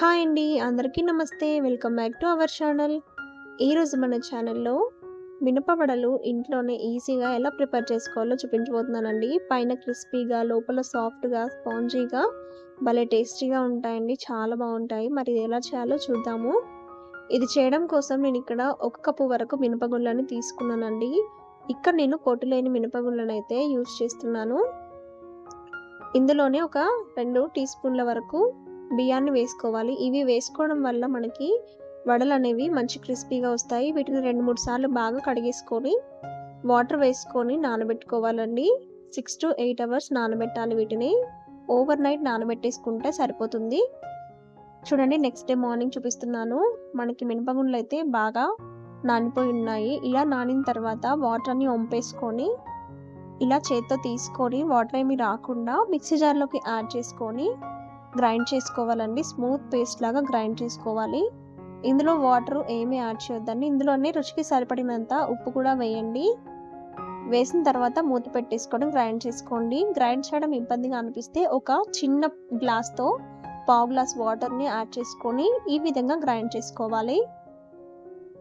Hi అండి అందరికీ నమస్తే. Welcome back to our channel. ఈరోజు మన ఛానల్లో మినపవడలు ఇంట్లోనే ఈజీగా ఎలా ప్రిపేర్ చేసుకోవాలో చూపించబోతున్నానండి. పైన క్రిస్పీగా లోపల సాఫ్ట్గా స్పాంజీగా భలే టేస్టీగా ఉంటాయండి. చాలా బాగుంటాయి. మరి ఎలా చేయాలో చూద్దాము. ఇది చేయడం కోసం నేను ఇక్కడ ఒక కప్పు వరకు మినపగుళ్ళని తీసుకున్నానండి. ఇక్కడ నేను పొట్టు లేని మినపగుళ్ళను అయితే యూజ్ చేస్తున్నాను. ఇందులోనే ఒక రెండు టీ స్పూన్ల వరకు బియ్యాన్ని వేసుకోవాలి. ఇవి వేసుకోవడం వల్ల మనకి వడలు అనేవి మంచి క్రిస్పీగా వస్తాయి. వీటిని రెండు మూడు సార్లు బాగా కడిగేసుకొని వాటర్ వేసుకొని నానబెట్టుకోవాలండి. సిక్స్ టు ఎయిట్ అవర్స్ నానబెట్టాలి వీటిని. ఓవర్ నైట్ నానబెట్టేసుకుంటే సరిపోతుంది. చూడండి నెక్స్ట్ డే మార్నింగ్ చూపిస్తున్నాను. మనకి మినపగుండ్లు అయితే బాగా నానిపోయి ఉన్నాయి. ఇలా నానిన తర్వాత వాటర్ అన్ని వంపేసుకొని ఇలా చేత్తో తీసుకొని వాటర్ ఏమి రాకుండా మిక్సీ జార్లోకి యాడ్ చేసుకొని గ్రైండ్ చేసుకోవాలండి. స్మూత్ పేస్ట్ లాగా గ్రైండ్ చేసుకోవాలి. ఇందులో వాటర్ ఏమీ యాడ్ చేయొద్దండి. ఇందులోనే రుచికి సరిపడినంత ఉప్పు కూడా వేయండి. వేసిన తర్వాత మూత పెట్టేసుకోవడం గ్రైండ్ చేసుకోండి. గ్రైండ్ చేయడం ఇబ్బందిగా అనిపిస్తే ఒక చిన్న గ్లాస్తో పావు గ్లాస్ వాటర్ని యాడ్ చేసుకొని ఈ విధంగా గ్రైండ్ చేసుకోవాలి.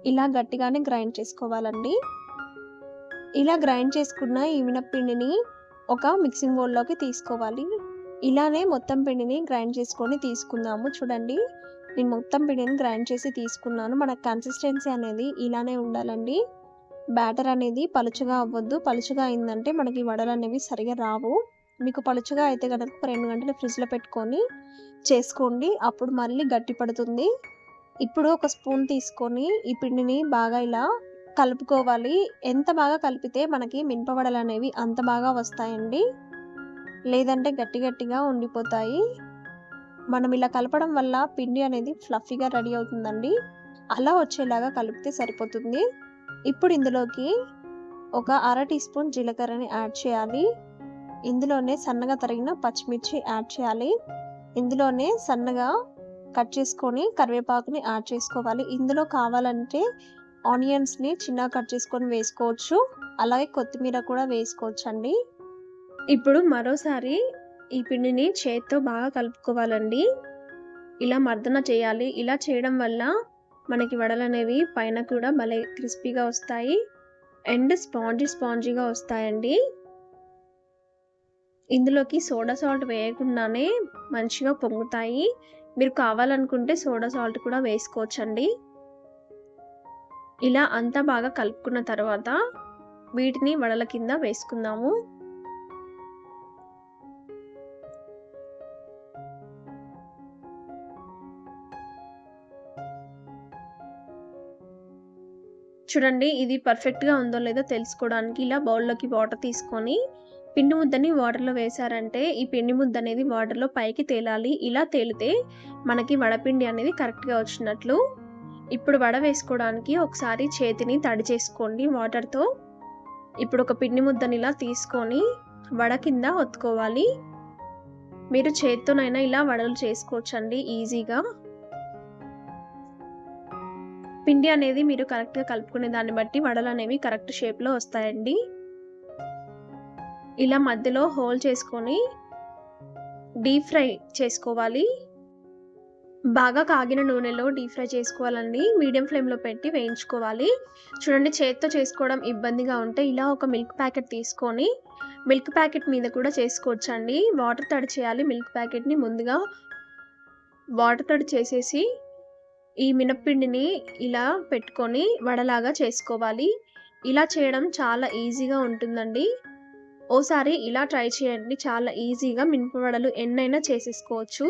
ఇలా గట్టిగానే గ్రైండ్ చేసుకోవాలండి. ఇలా గ్రైండ్ చేసుకున్న ఈ మినప్పిండిని ఒక మిక్సింగ్ బౌల్లోకి తీసుకోవాలి. ఇలానే మొత్తం పిండిని గ్రైండ్ చేసుకొని తీసుకుందాము. చూడండి నేను మొత్తం పిండిని గ్రైండ్ చేసి తీసుకున్నాను. మన కన్సిస్టెన్సీ అనేది ఇలానే ఉండాలండి. బ్యాటర్ అనేది పలుచగా అవ్వద్దు. పలుచగా అయిందంటే మనకి వడలు అనేవి సరిగా రావు. మీకు పలుచగా అయితే కనుక రెండు గంటలు ఫ్రిడ్జ్లో పెట్టుకొని చేసుకోండి. అప్పుడు మళ్ళీ గట్టి పడుతుంది. ఇప్పుడు ఒక స్పూన్ తీసుకొని ఈ పిండిని బాగా ఇలా కలుపుకోవాలి. ఎంత బాగా కలిపితే మనకి మినపవడలు అనేవి అంత బాగా వస్తాయండి. లేదంటే గట్టి గట్టిగా ఉండిపోతాయి. మనం ఇలా కలపడం వల్ల పిండి అనేది ఫ్లఫీగా రెడీ అవుతుందండి. అలా వచ్చేలాగా కలిపితే సరిపోతుంది. ఇప్పుడు ఇందులోకి ఒక అర టీ స్పూన్ జీలకర్రని యాడ్ చేయాలి. ఇందులోనే సన్నగా తరిగిన పచ్చిమిర్చి యాడ్ చేయాలి. ఇందులోనే సన్నగా కట్ చేసుకొని కరివేపాకుని యాడ్ చేసుకోవాలి. ఇందులో కావాలంటే ఆనియన్స్ని చిన్నగా కట్ చేసుకొని వేసుకోవచ్చు. అలాగే కొత్తిమీర కూడా వేసుకోవచ్చు అండి ఇప్పుడు మరోసారి ఈ పిండిని చేత్తో బాగా కలుపుకోవాలండి. ఇలా మర్దన చేయాలి. ఇలా చేయడం వల్ల మనకి వడలు అనేవి పైన కూడా భలే క్రిస్పీగా వస్తాయి. అండ్ స్పాంజీ స్పాంజీగా వస్తాయండి. ఇందులోకి సోడా సాల్ట్ వేయకుండానే మంచిగా పొంగుతాయి. మీరు కావాలనుకుంటే సోడా సాల్ట్ కూడా వేసుకోవచ్చండి. ఇలా అంతా బాగా కలుపుకున్న తర్వాత వీటిని వడల కింద వేసుకుందాము. చూడండి ఇది పర్ఫెక్ట్గా ఉందో లేదో తెలుసుకోవడానికి ఇలా బౌల్లోకి వాటర్ తీసుకొని పిండి ముద్దని వాటర్లో వేశారంటే ఈ పిండి ముద్ద అనేది వాటర్లో పైకి తేలాలి. ఇలా తేలితే మనకి వడపిండి అనేది కరెక్ట్గా వచ్చినట్లు. ఇప్పుడు వడ వేసుకోవడానికి ఒకసారి చేతిని తడి చేసుకోండి వాటర్తో ఇప్పుడు ఒక పిండి ముద్దని ఇలా తీసుకొని వడ కింద ఒత్తుకోవాలి. మీరు చేత్తోనైనా ఇలా వడలు చేసుకోవచ్చండి ఈజీగా పిండి అనేది మీరు కరెక్ట్గా కలుపుకునే దాన్ని బట్టి వడలు అనేవి కరెక్ట్ షేప్లో వస్తాయండి. ఇలా మధ్యలో హోల్ చేసుకొని డీప్ ఫ్రై చేసుకోవాలి. బాగా కాగిన నూనెలో డీప్ ఫ్రై చేసుకోవాలండి. మీడియం ఫ్లేమ్లో పెట్టి వేయించుకోవాలి. చూడండి చేత్తో చేసుకోవడం ఇబ్బందిగా ఉంటే ఇలా ఒక మిల్క్ ప్యాకెట్ తీసుకొని మిల్క్ ప్యాకెట్ మీద కూడా చేసుకోవచ్చండి. వాటర్ తడి చేయాలి. మిల్క్ ప్యాకెట్ని ముందుగా వాటర్ తడి చేసేసి ఈ మినప్పిండిని ఇలా పెట్టుకొని వడలాగా చేసుకోవాలి. ఇలా చేయడం చాలా ఈజీగా ఉంటుందండి. ఓసారి ఇలా ట్రై చేయండి. చాలా ఈజీగా మినపవడలు ఎన్నైనా చేసేసుకోవచ్చు.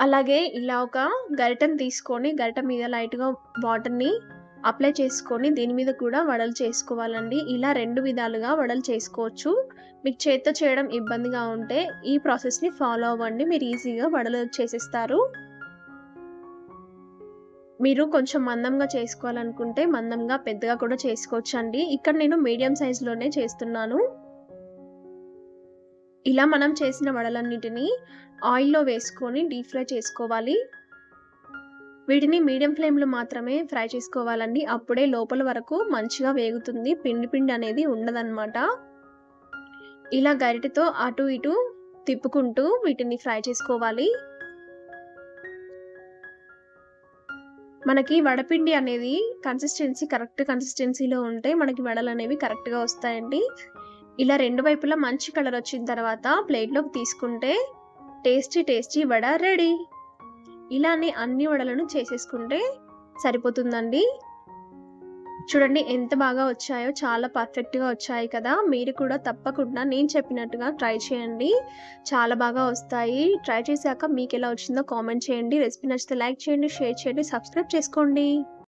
అలాగే ఇలా ఒక గరిటెని తీసుకొని గరిట మీద లైట్గా వాటర్ని అప్లై చేసుకొని దీని మీద కూడా వడలు చేసుకోవాలండి. ఇలా రెండు విధాలుగా వడలు చేసుకోవచ్చు. మీకు చేత్తో చేయడం ఇబ్బందిగా ఉంటే ఈ ప్రాసెస్ని ఫాలో అవ్వండి. మీరు ఈజీగా వడలు చేసేస్తారు. మీరు కొంచెం మందంగా చేసుకోవాలనుకుంటే మందంగా పెద్దగా కూడా చేసుకోవచ్చు అండి ఇక్కడ నేను మీడియం సైజులోనే చేస్తున్నాను. ఇలా మనం చేసిన వడలన్నిటిని ఆయిల్లో వేసుకొని డీప్ ఫ్రై చేసుకోవాలి. వీటిని మీడియం ఫ్లేమ్లో మాత్రమే ఫ్రై చేసుకోవాలండి. అప్పుడే లోపల వరకు మంచిగా వేగుతుంది. పిండి పిండి అనేది ఉండదన్నమాట. ఇలా గరిటెతో అటు ఇటు తిప్పుకుంటూ వీటిని ఫ్రై చేసుకోవాలి. మనకి వడపిండి అనేది కన్సిస్టెన్సీ కరెక్ట్ కన్సిస్టెన్సీలో ఉంటే మనకి వడలు అనేవి కరెక్ట్గా వస్తాయండి. ఇలా రెండు వైపులా మంచి కలర్ వచ్చిన తర్వాత ప్లేట్లోకి తీసుకుంటే టేస్టీ టేస్టీ వడ రెడీ ఇలానే అన్ని వడలను చేసేసుకుంటే సరిపోతుందండి. చూడండి ఎంత బాగా వచ్చాయో చాలా పర్ఫెక్ట్గా వచ్చాయి కదా. మీరు కూడా తప్పకుండా నేను చెప్పినట్టుగా ట్రై చేయండి. చాలా బాగా వస్తాయి. ట్రై చేశాక మీకు ఎలా వచ్చిందో కామెంట్ చేయండి. రెసిపీ నచ్చితే లైక్ చేయండి షేర్ చేయండి సబ్స్క్రైబ్ చేసుకోండి.